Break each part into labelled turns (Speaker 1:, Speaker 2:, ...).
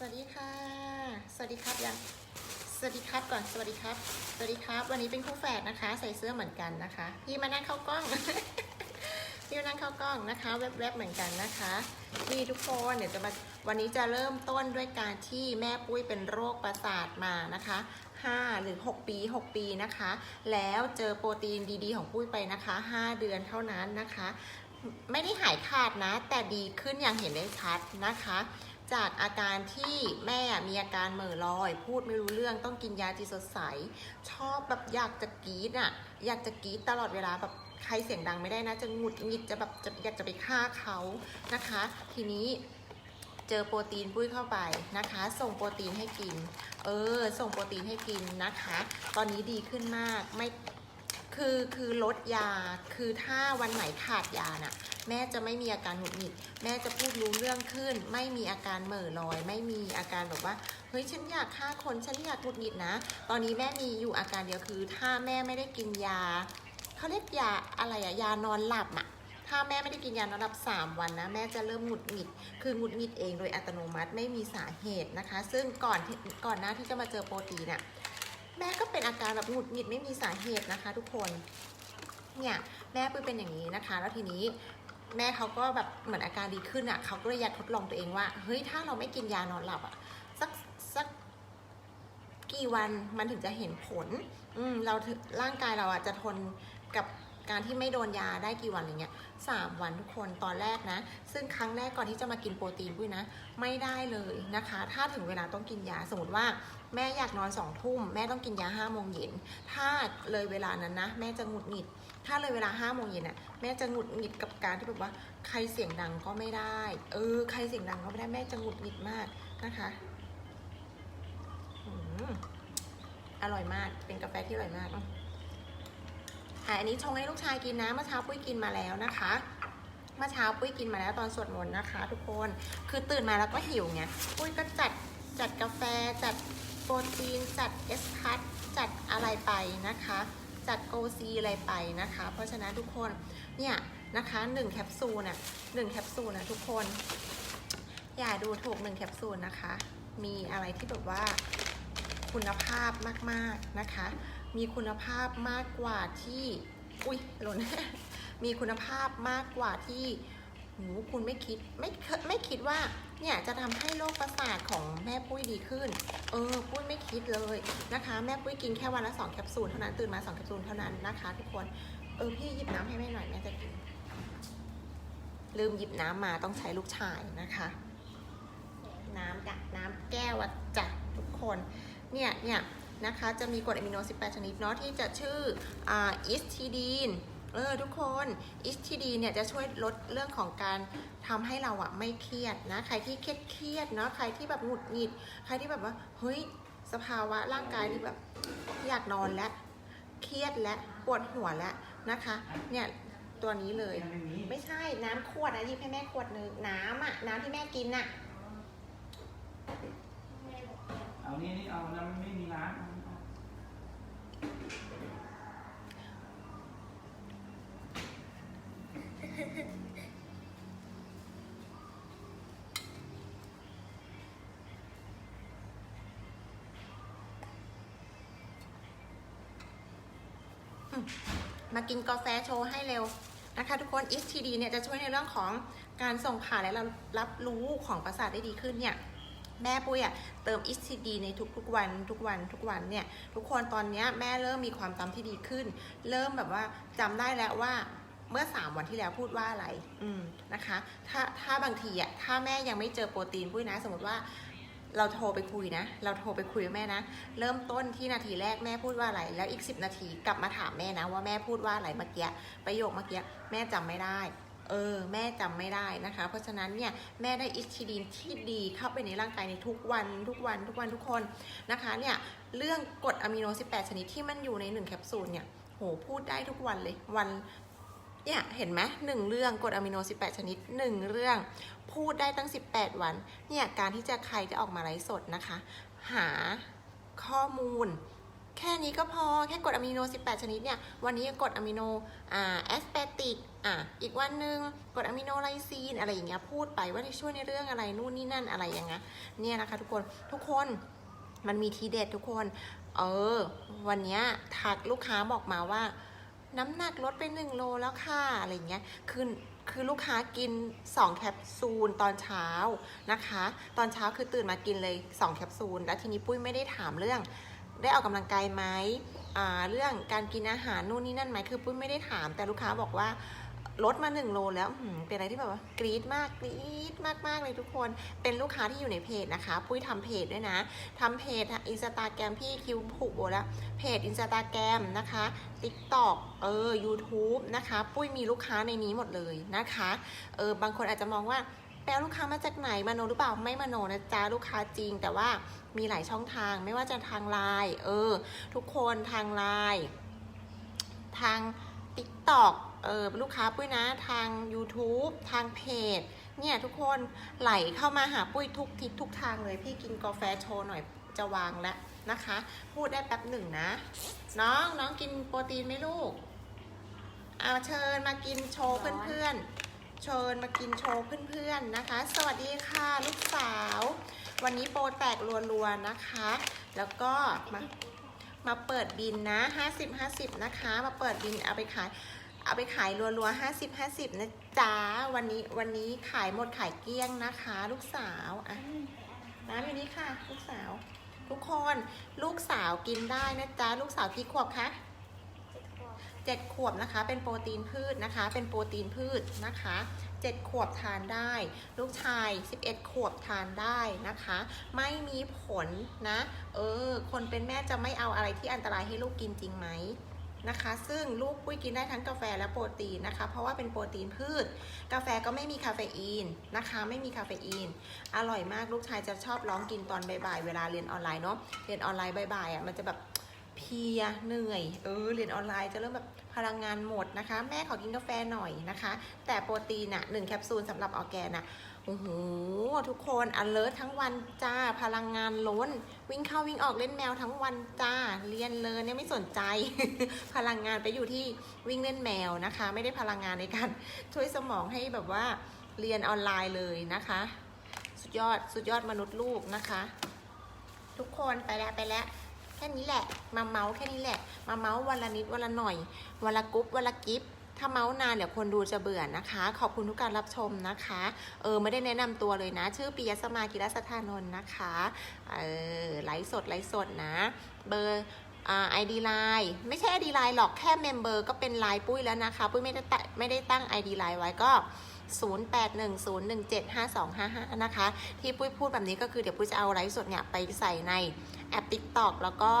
Speaker 1: สวัสดีค่ะ สวัสดีครับยังสวัสดีครับก่อน สวัสดีครับ สวัสดีครับ วันนี้เป็นคู่แฝดนะคะ ใส่เสื้อเหมือนกันนะคะ พี่มานั่งเข้ากล้อง พี่มานั่งเข้ากล้องนะคะแวบๆเหมือนกันนะคะนี่ทุกคนเดี๋ยวจะมาวันนี้จะเริ่มต้นด้วยการที่แม่ปุ้ยเป็นโรคประสาทมานะคะ5หรือ 6 ปี 6 ปีนะคะ แล้วเจอโปรตีนดีๆ ของปุ้ยไปนะคะ 5 เดือนเท่านั้นนะคะ ไม่ได้หายขาดนะ แต่ดีขึ้นอย่างเห็นได้ชัดนะคะ จากอาการที่แม่มีอาการเหม่อลอย พูดไม่รู้เรื่องต้องกินยาจีสดใส ชอบแบบอยากจะกรีดอะ อยากจะกรีดตลอดเวลาแบบใครเสียงดังไม่ได้นะ จะหงุดหงิดจะแบบจะอยากจะไปฆ่าเขานะคะ ทีนี้เจอโปรตีนปุ้ยเข้าไปนะคะ ส่งโปรตีนให้กิน เออ ส่งโปรตีนให้กินนะคะ ตอนนี้ดีขึ้นมากไม่คือคือลดยาคือถ้าวันไหนขาดยาน่ะ แม่จะไม่มีอาการหงุดหงิด แม่จะพูดรู้เรื่องขึ้น ไม่มีอาการเหม่อลอย ไม่มีอาการแบบว่า เฮ้ย ฉันอยากฆ่าคน ฉันอยากหงุดหงิดนะ ตอนนี้แม่มีอยู่อาการเดียวคือ ถ้าแม่ไม่ได้กินยา เขาเรียกยาอะไรอะยานอนหลับอะถ้าแม่ไม่ได้กินยานอนหลับ 3 วันนะ แม่จะเริ่มหงุดหงิด คือหงุดหงิดเองโดยอัตโนมัติไม่มีสาเหตุนะคะ ซึ่งก่อนก่อนหน้าที่จะมาเจอโปรตีนอะแม่ก็เป็นอาการแบบหงุดหงิดไม่มีสาเหตุนะคะ ทุกคน เนี่ยแม่ปุ้ยเป็นอย่างนี้นะคะ แล้วทีนี้ แม่เขาก็แบบเหมือนอาการดีขึ้นอะ่ะเขาก็เลยอยากทดลองตัวเองว่า เฮ้ยถ้าเราไม่กินยานอนหลับอะ่ะสักสักกี่วันมันถึงจะเห็นผล อืมเราร่างกายเราอะจะทนกับ การที่ไม่โดนยาได้กี่วันอะไรเงี้ยสามวันทุกคนตอนแรกนะ ซึ่งครั้งแรกก่อนที่จะมากินโปรตีนปุ้ยนะ ไม่ได้เลยนะคะ ถ้าถึงเวลาต้องกินยาสมมติว่า แม่อยากนอนสองทุ่มแม่ต้องกินยาห้าโมงเย็นถ้าเลยเวลานั้นนะแม่จะหงุดหงิด ถ้าเลยเวลาห้าโมงเย็นอะแม่จะหงุดหงิดกับการที่แบบว่าใครเสียงดังก็ไม่ได้ เออ ใครเสียงดังก็ไม่ได้แม่จะหงุดหงิดมากนะคะอืมอร่อยมาก เป็นกาแฟที่อร่อยมาก อันนี้ชงให้ลูกชายกินนะเมื่อเช้าปุ้ยกินมาแล้วนะคะเมื่อเช้าปุ้ยกินมาแล้วตอนสวดมนต์นะคะ ทุกคนคือตื่นมาแล้วก็หิวไงปุ้ยก็จัดจัดกาแฟจัดโปรตีนจัดเอสพัทจัดอะไรไปนะคะ จัดโกซีอะไรไปนะคะ เพราะฉะนั้นทุกคนเนี่ยนะคะ1แคปซูลน่ะ1แคปซูลนะทุกคน อย่าดูถูก1แคปซูลนะคะ มีอะไรที่แบบว่าคุณภาพมากๆนะคะ มีคุณภาพมากกว่าที่ อุ้ยหล่น มีคุณภาพมากกว่าที่หูคุณไม่คิดไม่คไม่คิดว่าเนี่ยจะทำให้โรคประสาทของแม่ปุ้ยดีขึ้น เออปุ้ยไม่คิดเลยนะคะ แม่ปุ้ยกินแค่วันละสองแคปซูลเท่านั้นตื่นมาสองแคปซูลเท่านั้นนะคะ ทุกคนเออพี่หยิบน้ำให้แม่หน่อยแม่จะกิน ลืมหยิบน้ำมาต้องใช้ลูกชายนะคะ น้ำจ้ะน้ำแก้วจ้ะทุกคน เนี่ยเนี่ย นะคะ จะมีกรดอะมิโน 18 ชนิดเนาะที่จะชื่อออิสทีดีนเออทุกคนอิสทีดีนเนี่ยจะช่วยลดเรื่องของการทำให้เราอะไม่เครียดนะ ใครที่เครียดเครียดเนาะใครที่แบบหงุดหงิด ใครที่แบบว่าเฮ้ยสภาวะร่างกายที่แบบอยากนอนแล้วเครียดและปวดหัวแล้วนะคะเนี่ยตัวนี้เลย ไม่ใช่น้ำขวดนะหยิบให้แม่ขวดหนึ่งน้ำอะน้ำที่แม่กินอะ
Speaker 2: เอานี่นี่เอาน้ำไม่มีน้ำเอาเอา
Speaker 1: มากินกาแฟโชว์ให้เร็วนะคะทุกคน STD เนี่ยจะช่วยในเรื่องของการส่งผ่านและรับรู้ของประสาทได้ดีขึ้นเนี่ย แม่ปุ้ยอะเติม STD ในทุกๆวันทุกวันทุกวันเนี่ยทุกคนตอนเนี้ยแม่เริ่มมีความจำที่ดีขึ้น เริ่มแบบว่าจำได้แล้วว่าเมื่อ 3 วันที่แล้วพูดว่าอะไร อืมนะคะ ถ้าถ้าบางทีอะถ้าแม่ยังไม่เจอโปรตีนปุ้ยนะ สมมติว่าเราโทรไปคุยนะ เราโทรไปคุยกับแม่นะ เริ่มต้นที่นาทีแรกแม่พูดว่าอะไร แล้วอีก 10 นาทีกลับมาถามแม่นะว่าแม่พูดว่าอะไรเมื่อกี้ ประโยคเมื่อกี้แม่จำไม่ได้ เออแม่จำไม่ได้นะคะ เพราะฉะนั้นเนี่ยแม่ได้อิสทิดีนที่ดีเข้าไปในร่างกายในทุกวันทุกวันทุกวันทุกคนนะคะเนี่ยเรื่องกรดอะมิโน 18 ชนิดที่มันอยู่ใน 1 แคปซูลเนี่ยโหพูดได้ทุกวันเลยวันเนี่ยเห็นไหมหนึ่งเรื่องกรดอะมิโน 18 ชนิด 1 เรื่องพูดได้ตั้ง 18 วันเนี่ยการที่จะใครจะออกมาไลฟ์สดนะคะ หาข้อมูล แค่นี้ก็พอแค่กรดอะมิโน 18 ชนิดเนี่ย วันนี้กรดอะมิโนอ่าแอสเปติกอะอีกวันหนึ่งกรดอะมิโนไลซีนอะไรอย่างเงี้ยพูดไปว่าจะช่วยในเรื่องอะไรนู่นนี่นั่นอะไรอย่างเงี้ยเนี่ยนะคะทุกคนทุกคนมันมีทีเด็ดทุกคน เออ วันเนี้ยทักลูกค้าบอกมาว่า น้ำหนักลดไปหนึ่งโลแล้วค่ะอะไรเงี้ยคือคือลูกค้ากิน 2 แคปซูลตอนเช้านะคะ ตอนเช้าคือตื่นมากินเลย 2 แคปซูล แล้วทีนี้ปุ้ยไม่ได้ถามเรื่อง ได้ออกกำลังกายไหมเรื่องการกินอาหารนู่นนี่นั่นไหมคือปุ้ยไม่ได้ถาม แต่ลูกค้าบอกว่าลดมา1โลแล้วเป็นอะไรที่แบบว่ากรี๊ดมากกรี๊ดมากๆเลยทุกคน เป็นลูกค้าที่อยู่ในเพจนะคะ ปุ้ยทำเพจด้วยนะทำเพจอินสตาแกรมพี่คิวผูกโบแล้ว เพจอินสตาแกรมนะคะ TikTok เออ YouTube นะคะ ปุ้ยมีลูกค้าในนี้หมดเลยนะคะ เออบางคนอาจจะมองว่า แปลลูกค้ามาจากไหนมโนหรือเปล่าไม่มโนนะจ๊ะลูกค้าจริง แต่ว่ามีหลายช่องทางไม่ว่าจะทางไลน์เออ ทุกคนทางไลน์ทาง TikTok เออลูกค้าปุ้ยนะทาง YouTube ทางเพจเนี่ยทุกคนไหลเข้ามาหาปุ้ยทุกทิศทุกทางเลย พี่กินกาแฟโชว์หน่อยจะวางแล้วนะคะ พูดได้แป๊บหนึ่งนะ น้องน้องกินโปรตีนไหมลูกเอาเชิญมากินโชว์เพื่อนๆ เชิญมากินโชว์เพื่อนๆนะคะ สวัสดีค่ะลูกสาว วันนี้โปรแตกรัวๆนะคะ แล้วก็มามาเปิดบินนะ50 50นะคะ มาเปิดบินเอาไปขายเอาไปขายรัวๆ50 50นะจ๊ะวันนี้วันนี้ขายหมดขายเกลี้ยงนะคะ ลูกสาวอะน้ำอยู่นี่ค่ะ ลูกสาว ทุกคนลูกสาวกินได้นะจ๊ะลูกสาวกี่ขวบคะ เจ็ดขวบนะคะ เป็นโปรตีนพืชนะคะ เป็นโปรตีนพืชนะคะเจ็ดขวบทานได้ ลูกชาย 11 ขวบทานได้นะคะ ไม่มีผลนะ เออ คนเป็นแม่จะไม่เอาอะไรที่อันตรายให้ลูกกินจริงไหมนะคะ ซึ่งลูกปุ้ยกินได้ทั้งกาแฟและโปรตีนนะคะ เพราะว่าเป็นโปรตีนพืช กาแฟก็ไม่มีคาเฟอีนนะคะ ไม่มีคาเฟอีน อร่อยมากลูกชายจะชอบร้องกินตอนบ่ายๆ เวลาเรียนออนไลน์เนาะ เรียนออนไลน์บ่ายๆอะ มันจะแบบ เพียเหนื่อยเออเรียนออนไลน์จะเริ่มแบบพลังงานหมดนะคะ แม่ขอกินกาแฟหน่อยนะคะ แต่โปรตีนอะหนึ่งแคปซูลสำหรับออแกนอะโอ้โหทุกคน alert ทั้งวันจ้าพลังงานล้น วิ่งเข้าวิ่งออกเล่นแมวทั้งวันจ้าเรียนเลยเนี่ยไม่สนใจ พลังงานไปอยู่ที่วิ่งเล่นแมวนะคะ ไม่ได้พลังงานในการช่วยสมองให้แบบว่าเรียนออนไลน์เลยนะคะ สุดยอดสุดยอดมนุษย์ลูกนะคะ ทุกคนไปแล้วไปแล้ว แค่นี้แหละ มาเมาส์แค่นี้แหละ มาเมาส์วันละนิดวันละหน่อย วันละกรุ๊ปวันละกิฟถ้าเมาส์นานเดี๋ยวคนดูจะเบื่อนะคะ ขอบคุณทุกการรับชมนะคะ เออไม่ได้แนะนำตัวเลยนะ ชื่อปิยสมากิรสธานนท์นะคะ เออไลฟ์สดไลฟ์สดนะ เบอร์อ่าไอดีไลน์ไม่ใช่ไอดีไลน์หรอกแค่เมมเบอร์ก็เป็นไลน์ปุ้ยแล้วนะคะ ปุ้ยไม่ได้ตะไม่ได้ตั้ง ID ไลน์ไว้ก็ 0810175255 นะคะ ที่ปุ้ยพูดแบบนี้ก็คือเดี๋ยวปุ้ยจะเอาไลฟ์สดเนี่ยไปใส่ใน แอป TikTok แล้วก็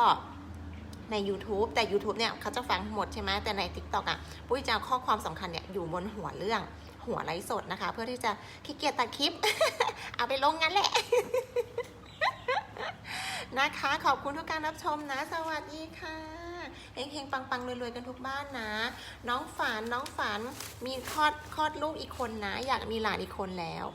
Speaker 1: ใน YouTube แต่ YouTube เนี่ยเขาจะฟังหมดใช่ไหมแต่ใน TikTok อะปุ้ยจะข้อความสำคัญเนี่ยอยู่บนหัวเรื่องหัวไลฟ์สดนะคะ เพื่อที่จะขี้เกียจตัดคลิป เอาไปลงงั้นแหละ นะคะ ขอบคุณทุกการรับชมนะ สวัสดีค่ะเฮงๆ ปังๆรวยๆ กันทุกบ้านนะ น้องฝันน้องฝันมีคลอดคลอดลูกอีกคนนะ อยากมีหลานอีกคนแล้ว